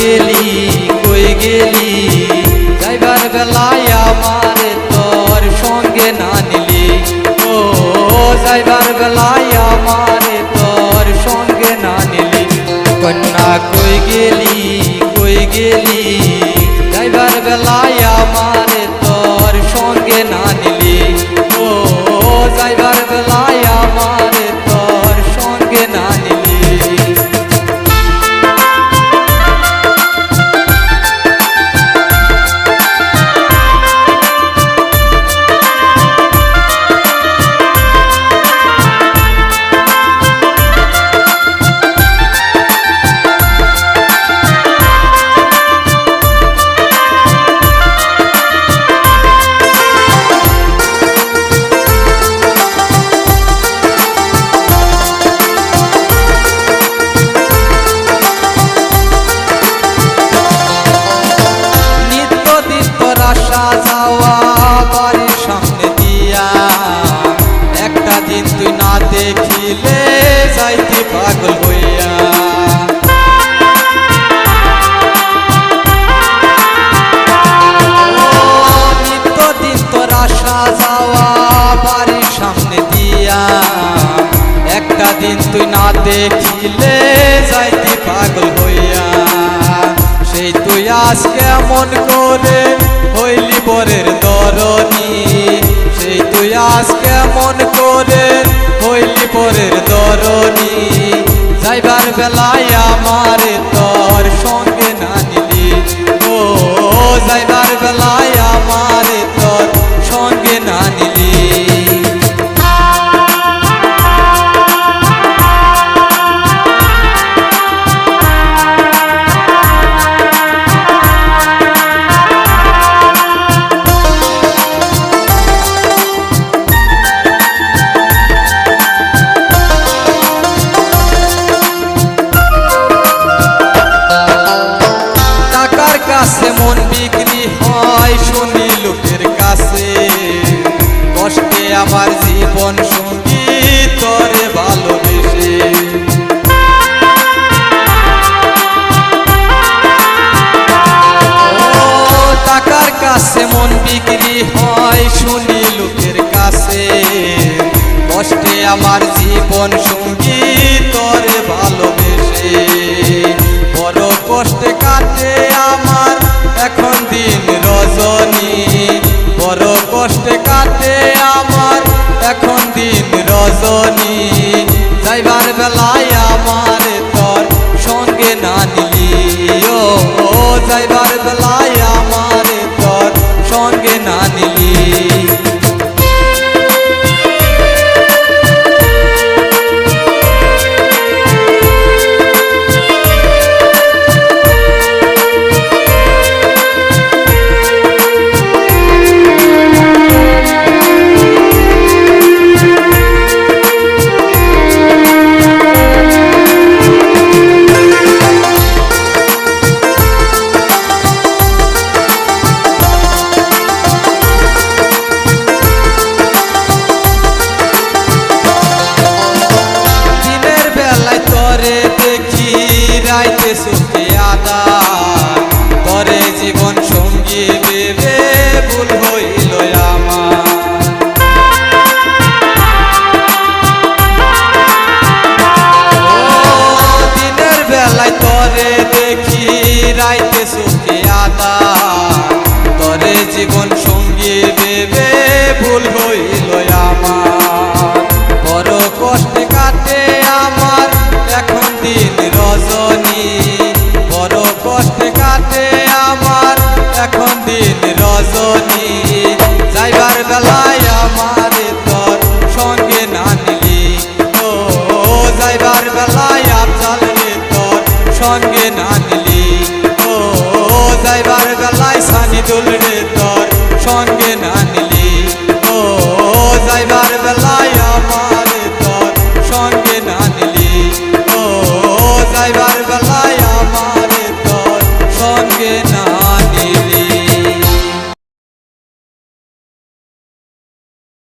গেলি, কই গেলি? যাইবার বেলায় আমার তোর সঙ্গে না নিলি। ও যাইবার বেলায় আমার তোর সঙ্গে না নিলি। কন্যা, কই গেলি কই গেলি? যাইবার বেলায় দিন তুই না দেখিলে যাইতে পাগল হইয়া। সেই তুই আজ কেমন করে হইলি বরের দরনি সেই তুই আজ কেমন করে হইলি বরের দরনি যাইবার বেলায় মন বিক্রি হয় শুনি লোকের কাছে। কষ্টে আমার জীবন তরে ভালোবেসে। টাকার কাছে মন বিক্রি হয় শুনি লোকের কাছে। কষ্টে আমার জীবন সঙ্গী, তরে ভালোবেসে। বড় কষ্টে কাটে আমার দিন রজনী বড় কষ্টে কাটে আমার। এখন দিন রজনী সুখে আদা তরে জীবন সঙ্গী ভেবে ভুল হইল আমার। দেখি রাইতে সুখে আদা তরে জীবন ভজনী